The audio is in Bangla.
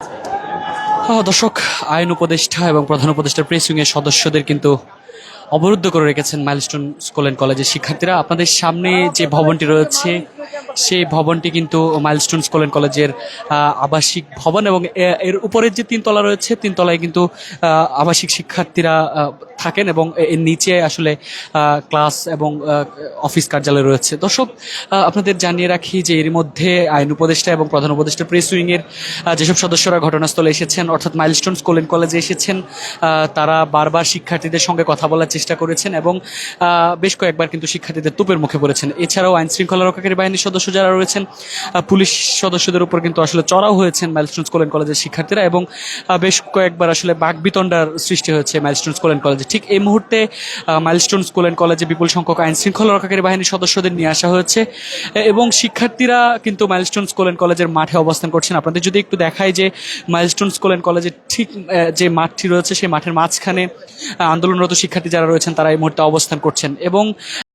আহ, দর্শক আইন উপদেষ্টা এবং প্রধান উপদেষ্টা প্রেস এর সদস্যদের কিন্তু অবরুদ্ধ করে রেখেছেন মাইলস্টোন স্কুল অ্যান্ড কলেজের শিক্ষার্থীরা। আপনাদের সামনে যে ভবনটি রয়েছে সেই ভবনটি কিন্তু মাইলস্টোন স্কুল অ্যান্ড কলেজের আবাসিক ভবন এবং এর উপরের যে তিনতলা রয়েছে তিনতলায় কিন্তু আবাসিক শিক্ষার্থীরা থাকেন এবং এর নিচে আসলে ক্লাস এবং অফিস কার্যালয় রয়েছে। দর্শক আপনাদের জানিয়ে রাখি যে এর মধ্যে আইন উপদেষ্টা এবং প্রধান উপদেষ্টা প্রেস উইংয়ের যেসব সদস্যরা ঘটনাস্থলে এসেছেন, অর্থাৎ মাইলস্টোন স্কুল অ্যান্ড কলেজে এসেছেন তারা বারবার শিক্ষার্থীদের সঙ্গে কথা বলার চেষ্টা করেছেন এবং বেশ কয়েকবার কিন্তু শিক্ষার্থীদের তুপের মুখে পড়েছেন। এছাড়াও আইন শৃঙ্খলা রক্ষাকারী বাহিনীর সদস্য যারা রয়েছেন পুলিশ সদস্যদের উপর কিন্তু আসলে চড়াও হয়েছেন মাইলস্টোন স্কুল অ্যান্ড কলেজের শিক্ষার্থীরা এবং বেশ কয়েকবার আসলে বাকবিতণ্ডার সৃষ্টি হয়েছে মাইলস্টোন স্কুল অ্যান্ড কলেজে ঠিক এই মুহূর্তে মাইলস্টোন স্কুল অ্যান্ড কলেজে বিপুল সংখ্যক আইন শৃঙ্খলা রক্ষাকারী বাহিনীর সদস্যদের নিয়ে আসা হয়েছে। এবং শিক্ষার্থীরা কিন্তু মাইলস্টোন স্কুল অ্যান্ড কলেজের মাঠে অবস্থান করছেন। আপনাদের যদি একটু দেখায় যে মাইলস্টোন স্কুল অ্যান্ড কলেজের ঠিক যে মাঠটি রয়েছে, সেই মাঠের মাঝখানে আন্দোলনরত শিক্ষার্থী যারা রয়েছেন, তারা এই মুহূর্তে অবস্থান করছেন। এবং